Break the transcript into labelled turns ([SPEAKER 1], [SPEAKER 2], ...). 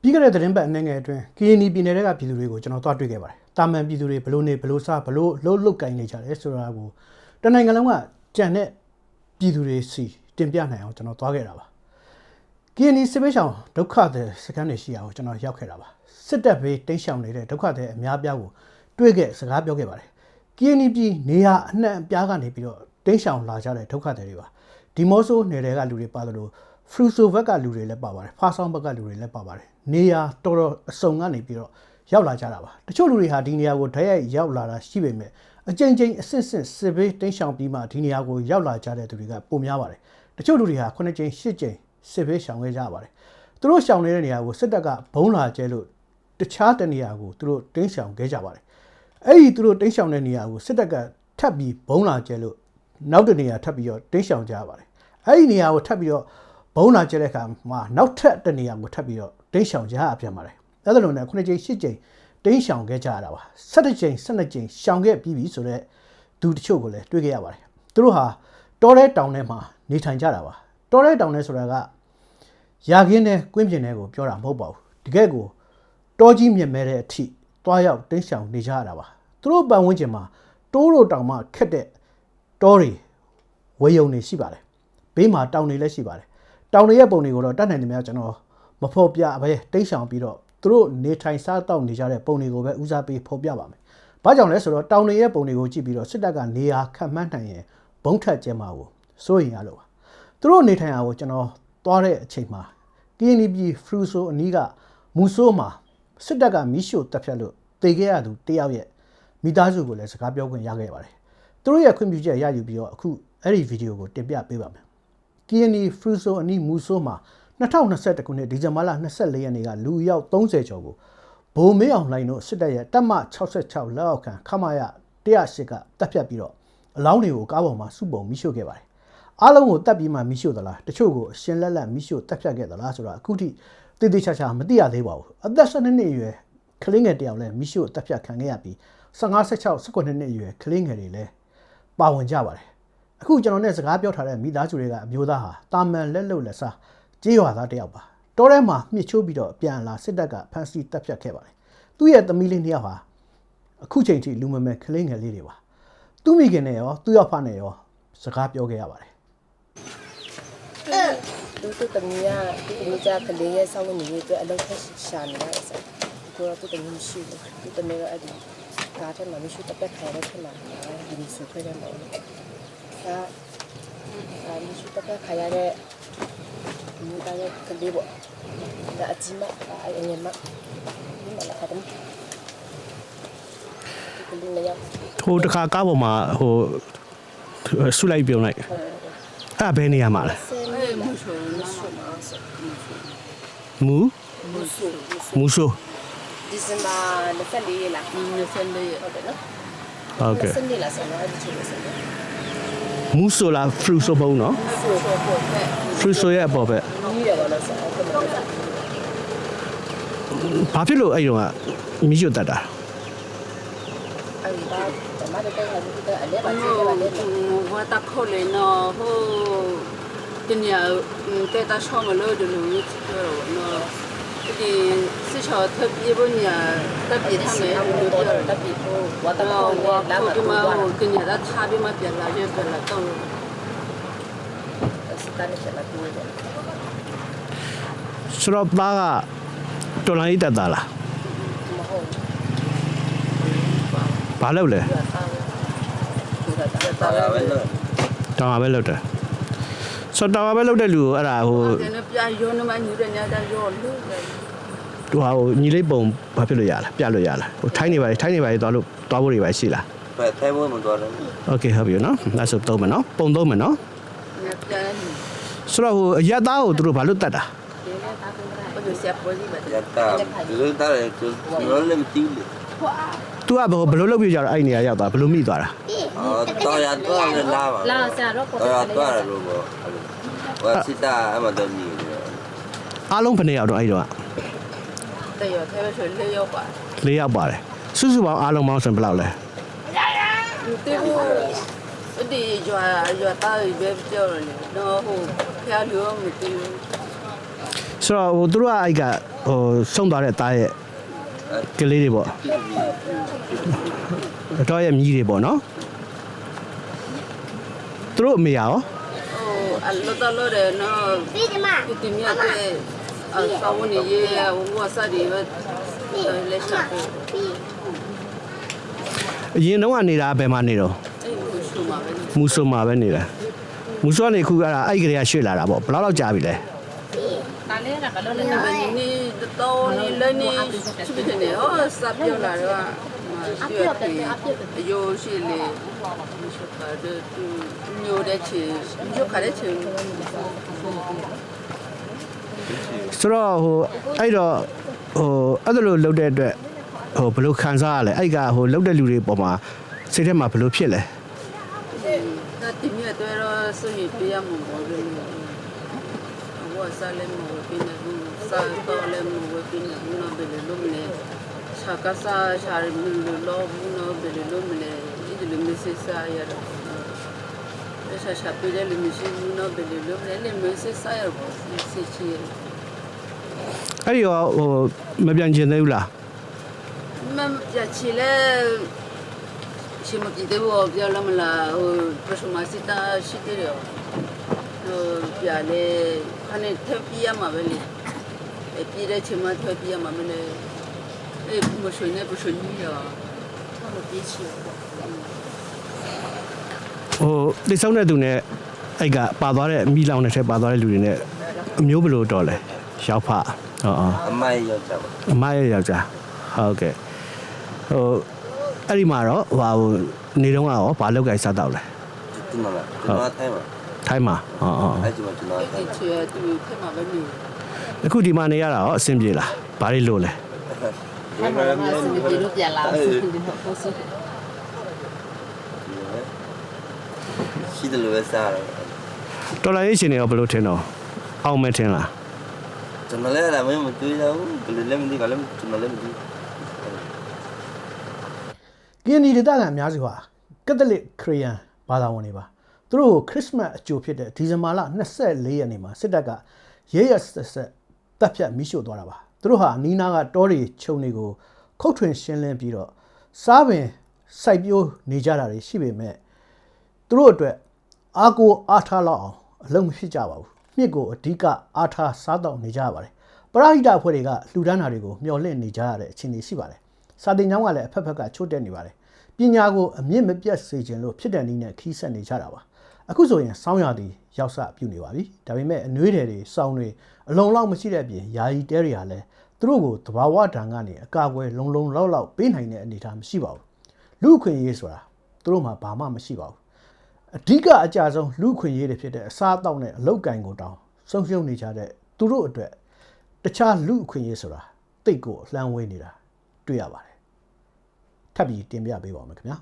[SPEAKER 1] ပြီးခဲ့တဲ့သတင်းပတ်အနေငယ်အတွင်းကရင်ပြည်နယ်တွေကပြည်သူတွေကိုကျွန်တော်တွားတွေ့ခဲ့ပါတယ်။တာမန်ပြည်သူတွေဘလို့နေဘလို့စားဘလို့လှုပ်လှုပ်ကိုင်နေကြတယ်ဆိုတာကိုတနိုင်ငံလုံးကကြံတဲ့ပြည်သူတွေစီတင်ပြနိုင်အောင်ကျွန်တော်တွားခဲ့တာပါ။ကင်းဒီစစ်ပေးဆောင်ဒုက္ခတဲ့စကန်တွေရှိအောင်ကျွန်တော်ရောက်ခဲ့တာပါစစ်တပ်ဘေးတိတ်ရှောင်နေတဲ့ဒုက္ခတဲ့အများပြားကိုတွေ့ခဲ့စကားပြောခဲ့ပါတယ်ကင်းဒီပြည်နေရအနှံ့အပြားကနေပြီးတော့တိတ်ရှောင်လာကြတဲ့ဒုက္ခတွေတွေပါဒီမော့ဆိုနယ်တွေကလူတွေပါသလို ဖရူဆိုဘက်ကလူတွေလည်းပါပါတယ်ဖာဆောင်ဘက်ကလူတွေလည်းပါပါတယ်နေရတော်တော်အစုံကနေပြီးတော့ရောက်လာကြတာပါတချို့လူတွေဟာဒီနေရာကိုဓာတ်ရိုက်ရောက်လာတာရှိပေမဲ့အကြိမ်ကြိမ်အဆင့်ဆင့်စစ်ဘေးတိတ်ရှောင်ပြီးမှဒီနေရာကိုရောက်လာကြတဲ့သူတွေကပုံများပါတယ်တချို့လူတွေဟာ9ကြိမ်10ကြိမ်စစ်ဘေးရှောင်ခဲ့ကြပါတယ်။သူတို့ရှောင်နေတဲ့နေရာကိုစစ်တပ်ကဘုံလာကျဲလို့တခြားတနေရာကိုသူတို့တင်းရှောင်ခဲ့ကြပါတယ်။အဲ့ဒီသူတို့တင်းရှောင်တဲ့နေရာကိုစစ်တပ်ကထပ်ပြီးဘုံလာကျဲလို့နောက်တနေရာထပ်ပြီးတော့တင်းရှောင်ကြပါတယ်။အဲ့ဒီနေရာကိုထပ်ပြီးတော့ ဘုံလာကျဲတဲ့အခါမှာနောက်ထပ်တနေရာကိုထပ်ပြီးတော့တင်းရှောင်ကြရပြန်ပါတယ်။အဲ့ဒါလိုနဲ့9ကြိမ်10ကြိမ်တင်းရှောင်ခဲ့ကြရတာပါ။17ကြိမ်12ကြိမ်ရှောင်ခဲ့ပြီးပြီဆိုတော့သူတချို့ကိုလည်းတွေ့ခဲ့ရပါတယ်။သူတို့ဟာတောထဲတောင်ထဲမှာနေထိုင်ကြတာပါ။တောထဲတောင်ထဲဆိုတာကရာခင်းနဲ့ကွင်းပြင်တွေကိုပြောတာမဟုတ်ပါဘူးတကယ်ကိုတောကြီးမြင်မဲ့တဲ့အထိတွားရောက်တင်းရှောင်နေကြရတာပါသူတို့ပတ်ဝန်းကျင်မှာတိုးတို့တောင်မှခက်တဲ့တောတွေဝေယုံတွေရှိပါတယ်ဘေးမှာတောင်တွေလည်းရှိပါတယ် တောင်တွေရဲ့ပုံတွေကိုတော့တတ်နိုင်တယ်များကျွန်တော်မဖော်ပြပဲတင်းရှောင်ပြီးတော့သူတို့နေထိုင်စားတောက်နေကြတဲ့ပုံတွေကိုပဲဦးစားပေးဖော်ပြပါမယ်ဘာကြောင့်လဲဆိုတော့တောင်တွေရဲ့ပုံတွေကိုကြည့်ပြီးတော့စစ်တပ်ကနေရာခတ်မှန်းနိုင်ရင်ဘုံထက်ကျဲမှာကိုစိုးရင်ရလို့ပါသူတို့နေထိုင်ရာကိုကျွန်တော်သွားတဲ့အချိန်မှာ KNB ဖရူဆိုအနီးကမူဆိုးမှာစစ်တပ်ကမီးရှို့တပ်ဖြတ်လို့တေခဲ့ရသူတယောက်ရဲ့မိသားစုကိုလည်းစကားပြောခွင့်ရခဲ့ပါတယ်။သူတို့ရဲ့ခွင့်ပြုချက်ရယူပြီးတော့အခုအဲ့ဒီဗီဒီယိုကိုတင်ပြပေးပါမယ်။ KNB ဖရူဆိုအနီးမူဆိုးမှာ2021ခုနှစ်ဒီဇင်ဘာလ24ရက်နေ့ကလူအယောက်30ကျော်ကိုဘိုးမေးအောင်လိုင်းတို့စစ်တပ်ရဲ့တပ်မ66လက်အောက်ခံခမာရ108ကတပ်ဖြတ်ပြီးတော့အလောင်းတွေကိုကားပေါ်မှာစုပုံမိရှို့ခဲ့ပါတယ်။အားလုံးကိုတပ်ပြီးမှမိရှို့သလားတချို့ကိုအရှင်လက်လက်မိရှို့တပ်ဖြတ်ခဲ့သလားဆိုတာအခုထိတည်တည်ချာချာမသိရသေးပါဘူး။အသက်12နှစ်အရွယ်ကလေးငယ်တစ်ယောက်လည်းမိရှို့တပ်ဖြတ်ခံခဲ့ရပြီး15 16 19နှစ်အရွယ်ကလေးငယ်တွေလည်းပါဝင်ကြပါတယ်။ အခုကျွန်တော်နဲ့စကားပြောထားတဲ့မိသားစုတွေကအမျိုးသားဟာတာမန်လက်လုံလက်စားကြေးရွာသားတစ်ယောက်ပါ။တောထဲမှာမြစ်ချိုးပြီးတော့ပြန်လာစစ်တပ်ကဖမ်းဆီးတပ်ဖြတ်ခဲ့ပါတယ်။သူ့ရဲ့သမီးလေးနှစ်ယောက်ဟာအခုချိန်ထိလူမမဲကလေးငယ်လေးတွေပါ။သူ့မိခင်နဲ့ရောသူ့ယောက်ဖနဲ့ရောစကားပြောခဲ့ရပါတယ်
[SPEAKER 2] သူတို့တမီးကသူတမီးကကလေးရဲ့ဆောင်းနေရေးအတွက်အလုပ်ထက်ရှာနေတာဆက်ကိုတော့သူတမီးမရှိဘူးသူတမီးကအဲ့ဒီကားထဲမှာမရှိတက်ပက်ခေါ်တဲ့ထဲမှာဒီလိုစုခွဲတယ်ပေါ့ ဒါအာမရှိတက်ပက်ခါရတဲ့မူသားရဲ့ကလေးပေါ့ဒါအကြီးမအဲ့အငယ်မဒီမှာလာတယ်ကလေးလည်းရောက်
[SPEAKER 3] ဟိုတခါကားပေါ်မှာဟိုဆုလိုက်ပြုံလိုက်အဲ့ဒါဘယ်နေရာမှာလဲ
[SPEAKER 2] ဆင်းနေလားမရှိမှာဆက်
[SPEAKER 3] မူ
[SPEAKER 2] မဆူ
[SPEAKER 3] မူဆို
[SPEAKER 2] ဒီဇင်ဘာ24ရက်လား24ဟုတ်တယ်နော်
[SPEAKER 3] ဟုတ်ကဲ့
[SPEAKER 2] စနေလားဆန်တော့အဲ့ဒီချိုးစနေ
[SPEAKER 3] မူဆိုလားဖရူဆိုဘုံနော်
[SPEAKER 2] ဆိုဆိုပို့ပဲ
[SPEAKER 3] ဖရူဆိုရဲ့အပေါ်ဘက်
[SPEAKER 2] ဒီရပါလားဆန်ဟုတ်တယ်
[SPEAKER 3] ဘာဖြစ်လို့အဲ့တုန်းကမီးရှို့တတ်တာ
[SPEAKER 2] အဲ့ဒီဒါဓမ္မတဲ့တဲ့ဟာဒီကအလဲပါစေပါလဲ
[SPEAKER 4] 我 ဒီစစ်ချော်တပ်ပြေဖို့ညာတပ်ပြေထားမ
[SPEAKER 2] ယ်
[SPEAKER 4] လို့
[SPEAKER 2] ပြောတ
[SPEAKER 4] ယ်
[SPEAKER 2] တပ်ပြေဖို့ဝါတမော
[SPEAKER 4] ဝါ
[SPEAKER 2] လမ်းမှာတော့
[SPEAKER 4] ကညာသာထားပြီးမှပြန်လာရပြန်လာ
[SPEAKER 2] တော့စတန်ချက်လာတူတယ်
[SPEAKER 3] စရောပါကတော်လိုင်းတက်တာလား
[SPEAKER 2] မဟုတ်
[SPEAKER 3] ဘာလုပ်လဲ
[SPEAKER 2] တော်ပါပဲလို့
[SPEAKER 3] တော်ပါပဲလို့တော် ဆော့တာဝါပဲလုပ်တဲ့လူကိုအဲ့ဒါဟို
[SPEAKER 4] ကျွန်တော်ပြရောနမညူတဲ့ညတာရောလို့
[SPEAKER 3] သူဟာဟိုညီလေးပုံဘာဖြစ်လို့ရလားပြလို့ရလားဟိုထိုင်းနေပါလေထိုင်းနေပါလေသွားလို့သွားဖို့တွေပါရှိလား
[SPEAKER 5] ဘယ်ထိုင်းဖို့မသွားတော့
[SPEAKER 3] ဘူး Okay ဟုတ်ပြီနော်အဲ့ဆိုသုံးမယ်နော်ပုံသုံးမယ်နော်
[SPEAKER 4] ပြန်ပြန်
[SPEAKER 3] ဆိုတော့ဟိုအရက်သားကိုသူတို့ဘာလို့တတ်တာ
[SPEAKER 4] Oye, se apoliva. Ya está.
[SPEAKER 5] Yo soy tal, yo no le metí. သူ
[SPEAKER 3] ကဘယ်လိုဘယ်လိုလုပ်ပြကြတော့အဲ့ဒီနေရာရောက်သွားဘယ်လိုမိသွားတာ။
[SPEAKER 5] အော်တော်ရတော့လည်းလာပါ
[SPEAKER 2] လာဆရာတော့ပေါ်
[SPEAKER 5] တော်ရ
[SPEAKER 2] တော့
[SPEAKER 5] လည်းလို့ပေါ့ဟိုစစ်တာအမတော်ကြီး
[SPEAKER 3] အားလုံးဘယ်နှစ်ယောက်တော့အဲ့တော့
[SPEAKER 4] တယောက်ထဲပဲဆို၄ယောက်ပါ
[SPEAKER 3] ၄ယောက်ပါတယ်စုစုပေါင်းအားလုံးပေါင်းဆိုဘယ်လောက်လဲ
[SPEAKER 4] တေဘူးဒီရွာရွာသားတွေပဲပြောတယ်နော်ဟိုဖျားလို့မသိဘူး
[SPEAKER 3] ဆိုတော့ဟိုသူတို့ကအဲ့ကဟိုဆုံးသွားတဲ့အသားရဲ့ကလေးတွေပေါ့တော်ရဲ့မြည်တွေပေါ့နော် သူတို့အမေရော
[SPEAKER 4] ဟိုအလောတလောတယ်နော်ဒီတင်မြတ်တဲ့အစာဝန်ကြီးရဲ့ဝါစာတွေပဲလက်ချပ်ပဲ
[SPEAKER 3] အရင်တော့ကနေတာဘယ်မှာနေတော့
[SPEAKER 4] အဲ့ကိုရှုမှာပဲ
[SPEAKER 3] မူဆိုမှာပဲနေတာမူဆိုကနေခုကအဲ့အဲ့ကလေးကရွှေ့လာတာပေါ့ဘယ်လောက်လောက်ကြာပြီလဲ
[SPEAKER 4] ဒီ နေ့တော့နေလည်းနေချစ်တယ်ဟောစပ်ပြောလာတော့အပြည့်အပြည့်အယိုးရှိလေအဲ့တူမျိုးတဲ့ချေမျိုးခါတဲ့ချေ
[SPEAKER 3] ဆိုတော့ဟိုအဲ့တော့ဟိုအဲ့ဒါလိုလုပ်တဲ့အတွက်ဟိုဘယ်လိုခံစားရလဲအဲ့ကဟိုလုပ်တဲ့လူတွေပေါ်မှာစိတ်ထဲမှာဘယ်လိုဖြစ်လဲ
[SPEAKER 4] ဒါတင်မြတ်တော့ဆိုရင်ပြရမှာမဟုတ်ဘူး ဝါစာလည်းမဟုတ်ဘူးနေဘူးစာတော့လည်းမဟုတ်ဘူးနေဘူးနော်ဘယ်လိုလုပ်မလဲရှာကစားရှာရမလို့လောဘူးနော်ဘယ်လိုလုပ်မလဲဒီလိုမျိုးစစ်စားရတော့ရှာရှာပြတယ်လူမရှိဘူးနော်ဘယ်လိုလုပ်မလဲလေမျိုးစစ်စားရတော့စစ်ချီ
[SPEAKER 3] အဲ့ဒီရောဟိုမပြန်ချင်သေးဘူးလား
[SPEAKER 4] မမပြချီလဲရှိမကြည့်တော့ပြောလမလားဟို ပထမရှိတာရှိတယ်ရောဟိုပြလေခနဲ့ထပ်ပြရမှာပဲလေအပြည့်တဲ့ချိန်မှာထပ်ပြရမှာမလဲအေးမရှင်နေပရှင်ကြီးရောမပြေချီ
[SPEAKER 3] ဟိုတိတ်ဆုံးတဲ့သူနဲ့အဲ့ကပါသွားတဲ့မိလောင်တဲ့ထဲပါသွားတဲ့လူတွေနဲ့အမျိုးဘယ်လိုတော့လဲရောက်ဖဟောအော်
[SPEAKER 5] အမိုက်ရောက်ကြပါ
[SPEAKER 3] အမရဲ့ယောက်ျားဟုတ်ကဲ့ဟိုအဲ့ဒီမှာတော့ဟိုဟိုနေတော့ကရောဘာလောက်ကြိုက်စားတော့လဲ
[SPEAKER 5] ဒီမှာကျွန်တော်ထိုင်မှာ
[SPEAKER 3] ထိုင်းမှာဟောအော်
[SPEAKER 5] အဲ့ဒီမှာကျွန်တော်ထို
[SPEAKER 4] အဲ့
[SPEAKER 5] င်
[SPEAKER 4] ချီတူထက်မှာပဲနေ
[SPEAKER 3] အခုဒီမှာနေရတာရောအဆင်ပြေလားဘာတွေလို့လဲ
[SPEAKER 5] ဒီမှာလည်း
[SPEAKER 2] ဒီလိုပြန်လာဆိုဒီလိုပို့စီ
[SPEAKER 5] ရှိတယ်လို့ပဲစားတယ်
[SPEAKER 3] တော်လိုင်းရေးရှင်တွေရောဘယ်လိုထင်တော့အောင်မဲထင်လား
[SPEAKER 5] ကျွန်တော်လည်းအဲ့ဒါမင်းမတွေ့တော့ဘူးဘယ်လိုလဲမသိဘာလဲကျွန်တော်လည်းမသိ
[SPEAKER 1] ကင်းဒီဒေသခံအများစုဟာကက်သလစ်ခရီးယန်ဘာသာဝင်တွေပါ သူတို့ကိုခရစ်စမတ်အကြိုဖြစ်တဲ့ဒီဇင်ဘာလ24ရက်နေ့မှာစစ်တပ်ကရဲရဲဆက်ဆက်တပ်ဖြတ်မိရှို့သွားတာပါသူတို့ဟာနီးနားကတောတွေခြုံတွေကိုခုတ်ထွင်ရှင်းလင်းပြီးတော့စားပင်စိုက်ပျိုးနေကြတာတွေရှိပေမဲ့သူတို့အတွက်အားကိုအားထားလောက်အောင်အလုံးမဖြစ်ကြပါဘူးမြစ်ကိုအဓိကအားထားစားတော့နေကြရပါတယ်ပရဟိတအဖွဲ့တွေကလှူဒန်းတာတွေကိုမျှော်လင့်နေကြရတဲ့အခြေအနေရှိပါတယ်စာတင်ကျောင်းကလည်းအဖက်ဖက်ကချို့တက်နေပါတယ်ပညာကိုအမြင့်မပြတ်စေခြင်းလို့ဖြစ်တဲ့နည်းနဲ့ခီးဆက်နေကြတာပါ အခုဆိုရင်စောင်းရသည်ရောက်စပြုနေပါပြီဒါပေမဲ့အနှွေးတွေတွေစောင်းတွေအလုံးလောက်မရှိတဲ့အပြင်ယာယီတဲတွေကလည်းသူတို့ကိုတဘာဝတံကနေအကာအကွယ်လုံလုံလောက်လောက်ပေးနိုင်တဲ့အနေအထားမရှိပါဘူးလူအခွင့်အရေးဆိုတာသူတို့မှာဘာမှမရှိပါဘူးအဓိကအကြဆုံးလူခွင့်ရေးတွေဖြစ်တဲ့အစားအသောက်နဲ့အလောက်ကင်ကိုတောင်ဆုံးရှုံးနေကြတဲ့သူတို့အတွက်တခြားလူအခွင့်ရေးဆိုတာတိတ်ကိုအလှမ်းဝေးနေတာတွေ့ရပါတယ်ထပ်ပြီးတင်ပြပေးပါဦးမယ်ခင်ဗျာ